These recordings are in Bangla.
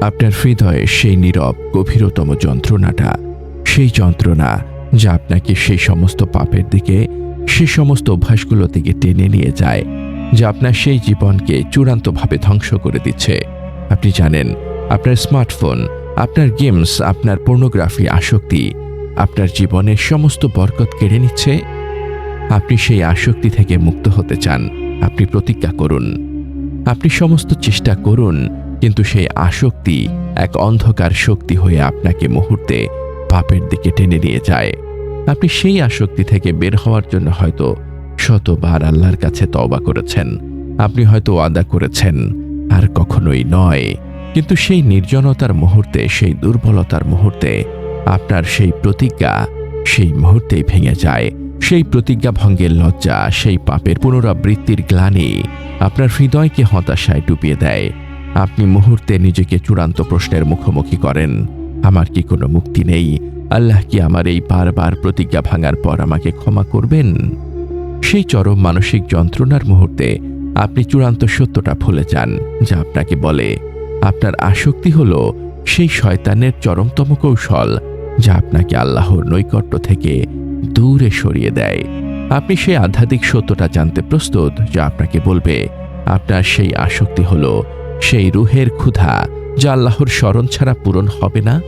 আপনার হৃদয়ে সেই নীরব, গভীরতম যন্ত্রণাটা, সেই যন্ত্রণা যা আপনাকে সেই সমস্ত পাপের দিকে, সেই সমস্ত অভ্যাসগুলো থেকে টেনে নিয়ে যায়, যা আপনার সেই জীবনকে চূড়ান্তভাবে ধ্বংস করে দিচ্ছে। আপনি জানেন, আপনার স্মার্টফোন, আপনার গেমস, আপনার পর্নোগ্রাফি আসক্তি আপনার জীবনের সমস্ত বরকত কেড়ে নিচ্ছে? আপনি সেই আসক্তি থেকে মুক্ত হতে চান। আপনি প্রতিজ্ঞা করুন। আপনি সমস্ত চেষ্টা করুন কিন্তু সেই আসক্তি এক অন্ধকার শক্তি হয়ে আপনাকে মুহূর্তে পাপের দিকে টেনে নিয়ে যায়। আপনি সেই আসক্তি থেকে বের হওয়ার জন্য হয়তো শতবার আল্লাহর কাছে তওবা করেছেন। আপনি হয়তো আদা করেছেন, আর কখনোই নয়। কিন্তু সেই নির্জনতার মুহূর্তে, সেই দুর্বলতার মুহূর্তে আপনার সেই প্রতিজ্ঞা সেই মুহূর্তেই ভেঙে যায়। সেই প্রতিজ্ঞা ভঙ্গের লজ্জা, সেই পাপের পুনরাবৃত্তির গ্লানি আপনার হৃদয়কে হতাশায় ডুবিয়ে দেয়। আপনি মুহূর্তে নিজেকে চূড়ান্ত প্রশ্নের মুখোমুখি করেন। আমার কি কোনো মুক্তি নেই? আল্লাহ কি আমার এই বারবার প্রতিজ্ঞা ভাঙার পর আমাকে ক্ষমা করবেন? সেই চরম মানসিক যন্ত্রণার মুহূর্তে আপনি চূড়ান্ত সত্যটা ভুলে যান, যা আপনাকে বলে, আপনার আসক্তি হল সেই শয়তানের চরমতম কৌশল, যা আপনাকে আল্লাহর নৈকট্য থেকে দূরে সরিয়ে দেয়। আপনি সেই আধ্যাত্মিক সত্যটা জানতে প্রস্তুত, যা আপনাকে বলবে, আপনার সেই আসক্তি হল সেই রুহের ক্ষুধা যা আল্লাহর স্মরণ ছাড়া পূরণ হবে না?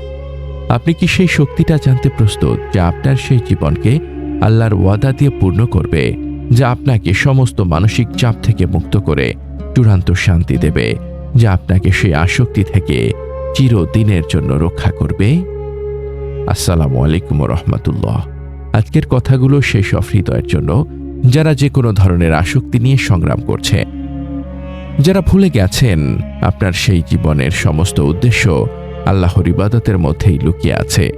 আপনি কি সেই শক্তিটা জানতে প্রস্তুত যা আপনার সেই জীবনকে আল্লাহর ওয়াদা দিয়ে পূর্ণ করবে, যা আপনাকে সমস্ত মানসিক চাপ থেকে মুক্ত করে, চূড়ান্ত শান্তি দেবে, যা আপনাকে সেই আসক্তি থেকে চিরদিনের জন্য রক্ষা করবে? আসসালামু আলাইকুম রহমতুল্লাহ। আজকের কথাগুলো সেই সব হৃদয়ের জন্য, যারা যে কোনো ধরনের আসক্তি নিয়ে সংগ্রাম করছে যারা ভুলে গেছেন, আপনার সেই জীবনের সমস্ত উদ্দেশ্য আল্লাহর ইবাদতের মধ্যেই লুকিয়ে আছে।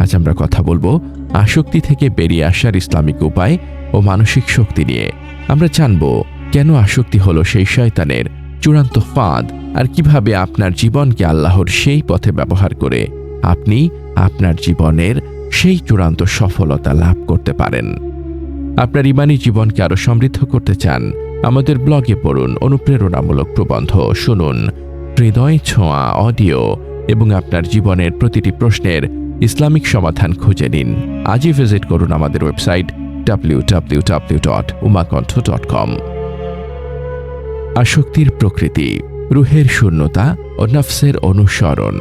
আজ আমরা কথা বলব আসক্তি থেকে বেরিয়ে আসার ইসলামিক উপায় ও মানসিক শক্তি নিয়ে। আমরা জানব কেন আসক্তি হলো সেই শয়তানের চূড়ান্ত ফাঁদ আর কীভাবে আপনার জীবনকে আল্লাহর সেই পথে ব্যবহার করে আপনি আপনার জীবনের সেই চূড়ান্ত সফলতা লাভ করতে পারেন। আপনার ইমানি জীবনকে আরও সমৃদ্ধ করতে চান আমাদের ব্লগে পড়ুন, অনুপ্রেরণামূলক প্রবন্ধ শুনুন। হৃদয় ছোঁয়া অডিও এবং আপনার জীবনের প্রতিটি প্রশ্নের ইসলামিক সমাধান খুঁজে নিন। আজই ভিজিট করুন আমাদের website W W W dot Umakantha dot com আসক্তির প্রকৃতি, রুহের শূন্যতা ও নফসের অনুসরণ।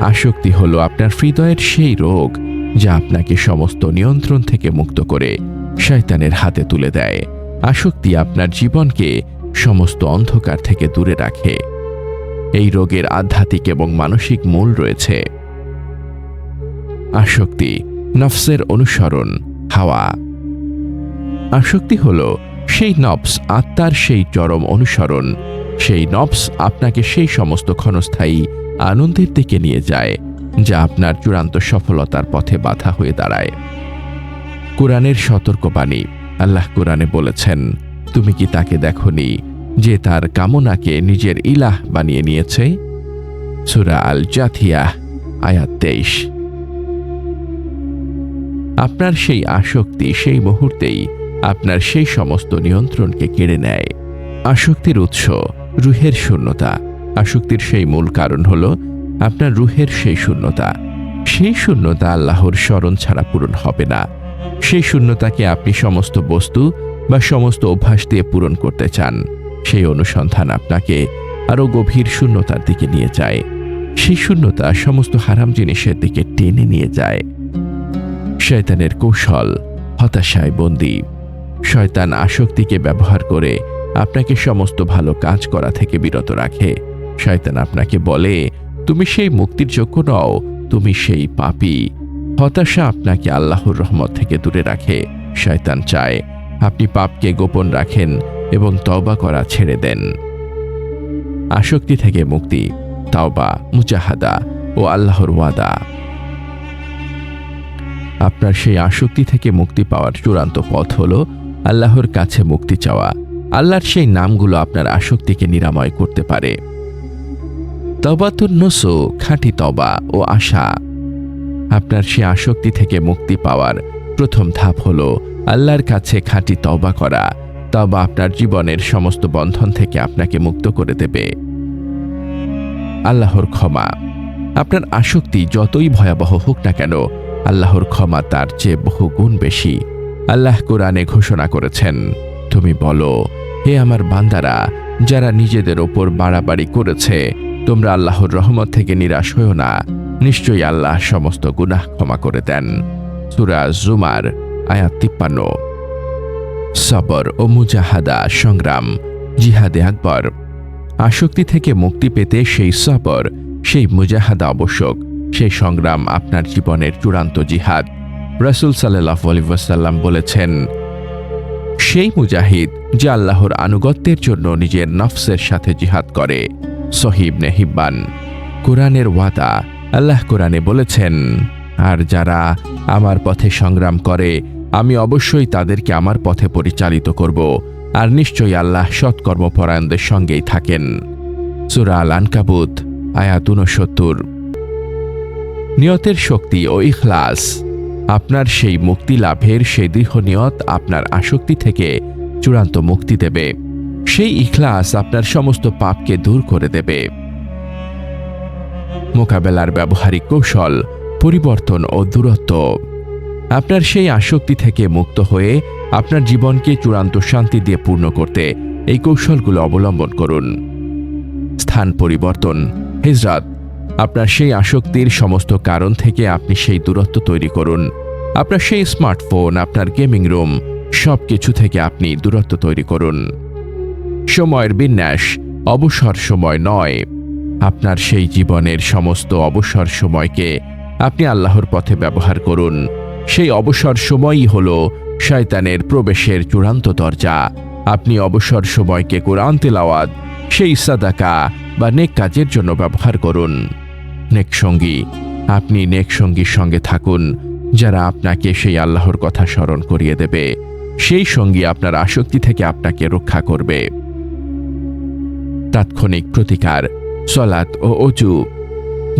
আসক্তি হলো আপনার হৃদয়ের সেই রোগ যা আপনাকে সমস্ত নিয়ন্ত্রণ থেকে মুক্ত করে শয়তানের হাতে তুলে দেয়। আসক্তি আপনার জীবনকে সমস্ত অন্ধকার থেকে দূরে রাখে। এই রোগের আধ্যাত্মিক এবং মানসিক মূল রয়েছে। আসক্তি, নফসের অনুসরণ, হাওয়া। আসক্তি হল সেই নফস আত্মার সেই চরম অনুসরণ, সেই নফস আপনাকে সেই সমস্ত ক্ষণস্থায়ী আনন্দের দিকে নিয়ে যায়, যা আপনার চূড়ান্ত সফলতার পথে বাধা হয়ে দাঁড়ায়। কোরআনের সতর্কবাণী। আল্লাহ কোরআনে বলেছেন, তুমি কি তাকে দেখনি যে তার কামনাকে নিজের ইলাহ বানিয়ে নিয়েছে? সুরা আল জাথিয়া আয়াত তেইশ। আপনার সেই আসক্তি সেই মুহূর্তেই আপনার সেই সমস্ত নিয়ন্ত্রণকে কেড়ে নেয়। আসক্তির উৎস রুহের শূন্যতা। আসক্তির সেই মূল কারণ হল আপনার রুহের সেই শূন্যতা। সেই শূন্যতা আল্লাহর স্মরণ ছাড়া পূরণ হবে না। সেই শূন্যতাকে আপনি সমস্ত বস্তু বা সমস্ত অভ্যাস দিয়ে পূরণ করতে চান। সেই অনুসন্ধান আপনাকে আরও গভীর শূন্যতার দিকে নিয়ে যায়। সেই শূন্যতা সমস্ত হারাম জিনিসের দিকে টেনে নিয়ে যায়। শয়তানের কৌশল, হতাশায় বন্দি। শয়তান আসক্তিকে ব্যবহার করে আপনাকে সমস্ত ভালো কাজ করা থেকে বিরত রাখে। শয়তান আপনাকে বলে, তুমি সেই মুক্তির যোগ্য নও, তুমি সেই পাপী। হতাশা আপনাকে আল্লাহর রহমত থেকে দূরে রাখে। শয়তান চায় আপনি পাপকে গোপন রাখেন এবং তওবা করা ছেড়ে দেন। আসক্তি থেকে মুক্তি, তাওবা, মুজাহাদা ও আল্লাহর ওয়াদা। আপনার সেই আসক্তি থেকে মুক্তি পাওয়ার চূড়ান্ত পথ হল আল্লাহর কাছে মুক্তি চাওয়া। আল্লাহর সেই নামগুলো আপনার আসক্তিকে নিরাময় করতে পারে। তবাতুর নসো খাঁটি তবা ও আশা। আপনার সে আসক্তি থেকে মুক্তি পাওয়ার প্রথম ধাপ হল আল্লাহর কাছে খাঁটি তবা করা। তবা আপনার জীবনের সমস্ত বন্ধন থেকে আপনাকে মুক্ত করে দেবে। আল্লাহর ক্ষমা। আপনার আসক্তি যতই ভয়াবহ হোক না কেন, আল্লাহর ক্ষমা তার চেয়ে বহু গুণ বেশি। আল্লাহ কোরআনে ঘোষণা করেছেন, তুমি বলো, হে আমার বান্দারা, যারা নিজেদের ওপর বাড়াবাড়ি করেছে, তোমরা আল্লাহর রহমত থেকে নিরাশ হও না। নিশ্চয়ই আল্লাহ সমস্ত গুনাহ ক্ষমা করে দেন। সুরা জুমার আয়াত তিপ্পান্ন। সবর ও মুজাহাদা সংগ্রাম, জিহাদে আকবর। আসক্তি থেকে মুক্তি পেতে সেই সবর, সেই মুজাহাদা আবশ্যক, সেই সংগ্রাম আপনার জীবনের চূড়ান্ত জিহাদ। রসুল সাল্লাহ আলিবাসাল্লাম বলেছেন, সেই মুজাহিদ যে আল্লাহর আনুগত্যের জন্য নিজের নফসের সাথে জিহাদ করে, সহিব নেহিব্বান। কোরআনের ওয়াদা আল্লাহ কোরআনে বলেছেন, আর যারা আমার পথে সংগ্রাম করে, আমি অবশ্যই তাদেরকে আমার পথে পরিচালিত করব, আর নিশ্চয়ই আল্লাহ সৎকর্মপরায়ণদের সঙ্গেই থাকেন। সুরা আল আনকাবুত আয়াত উনসত্তর নিয়তের শক্তি ও ইখলাস, আপনার সেই মুক্তি লাভের সেই দৃঢ় নিয়ত আপনার আসক্তি থেকে চূড়ান্ত মুক্তি দেবে। সেই ইখলাস আপনার সমস্ত পাপকে দূর করে দেবে। মোকাবেলার ব্যবহারিক কৌশল, পরিবর্তন ও দূরত্ব। আপনার সেই আসক্তি থেকে মুক্ত হয়ে আপনার জীবনকে চূড়ান্ত শান্তি দিয়ে পূর্ণ করতে এই কৌশলগুলো অবলম্বন করুন। স্থান পরিবর্তন, হিজরাত। আপনার সেই আসক্তির সমস্ত কারণ থেকে আপনি সেই দূরত্ব তৈরি করুন। আপনার সেই স্মার্টফোন, আপনার গেমিং রুম সব কিছু থেকে আপনি দূরত্ব তৈরি করুন। সময়ের বিন্যাস, অবসর সময় নয়। আপনার সেই জীবনের সমস্ত অবসর সময়কে আপনি আল্লাহর পথে ব্যবহার করুন। সেই অবসর সময়ই হল শয়তানের প্রবেশের চূড়ান্ত দরজা। আপনি অবসর সময়কে কোরআন তেলাওয়াত, সেই সাদাকা বা নেক কাজের জন্য ব্যবহার করুন। নেক সঙ্গী, আপনি নেক সঙ্গীর সঙ্গে থাকুন, যারা আপনাকে সেই আল্লাহর কথা স্মরণ করিয়ে দেবে। সেই সঙ্গী আপনার আসক্তি থেকে আপনাকে রক্ষা করবে। তাৎক্ষণিক প্রতিকার সলাৎ ও অজু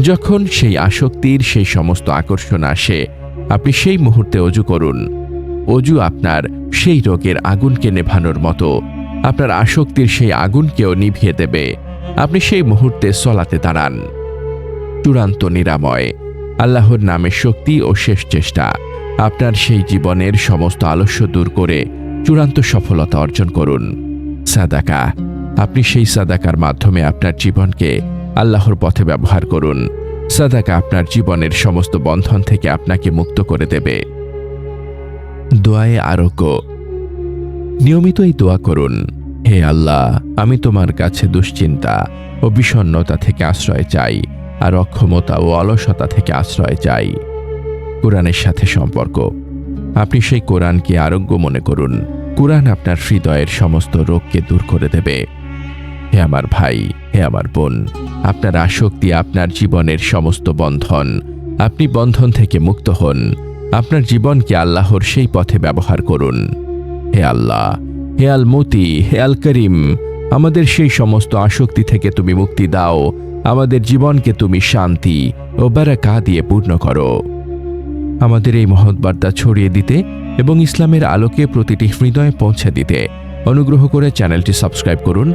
যখন সেই আসক্তির সেই সমস্ত আকর্ষণ আসে, আপনি সেই মুহূর্তে অজু করুন। অজু আপনার সেই রোগের আগুনকে নেভানোর মতো। আপনার আসক্তির সেই আগুনকেও নিভিয়ে দেবে। আপনি সেই মুহূর্তে সলাতে দাঁড়ান। চূড়ান্ত নিরাময়। আল্লাহর নামে শক্তি ও শেষ চেষ্টা। আপনার সেই জীবনের সমস্ত আলস্য দূর করে চূড়ান্ত সফলতা অর্জন করুন। সাদাকা। আপনি সেই সাদাকার মাধ্যমে আপনার জীবনকে আল্লাহর পথে ব্যবহার করুন। সাদাকা আপনার জীবনের সমস্ত বন্ধন থেকে আপনাকে মুক্ত করে দেবে। দোয়ায়ে আরোগ্য। নিয়মিত এই দোয়া করুন। হে আল্লাহ, আমি তোমার কাছে দুশ্চিন্তা ও বিষণ্নতা থেকে আশ্রয় চাই আর অক্ষমতা ও অলসতা থেকে আশ্রয় চাই। কোরআনের সাথে সম্পর্ক। আপনি সেই কোরআনকে আরোগ্য মনে করুন। কোরআন আপনার হৃদয়ের সমস্ত রোগকে দূর করে দেবে। হে আমার ভাই, হে আমার বোন, আপনার আসক্তি আপনার জীবনের সমস্ত বন্ধন। আপনি বন্ধন থেকে মুক্ত হন। আপনার জীবনকে আল্লাহর সেই পথে ব্যবহার করুন। হে আল্লাহ, হে আল মতি হে আল করিম আমাদের সেই সমস্ত আসক্তি থেকে তুমি মুক্তি দাও। আমাদের জীবনকে তুমি শান্তি ও বারাকা দিয়ে পূর্ণ করো। আমাদের এই মহৎ বার্তা ছড়িয়ে দিতে এবং ইসলামের আলোকে প্রতিটি হৃদয়ে পৌঁছে দিতে অনুগ্রহ করে চ্যানেলটি সাবস্ক্রাইব করুন।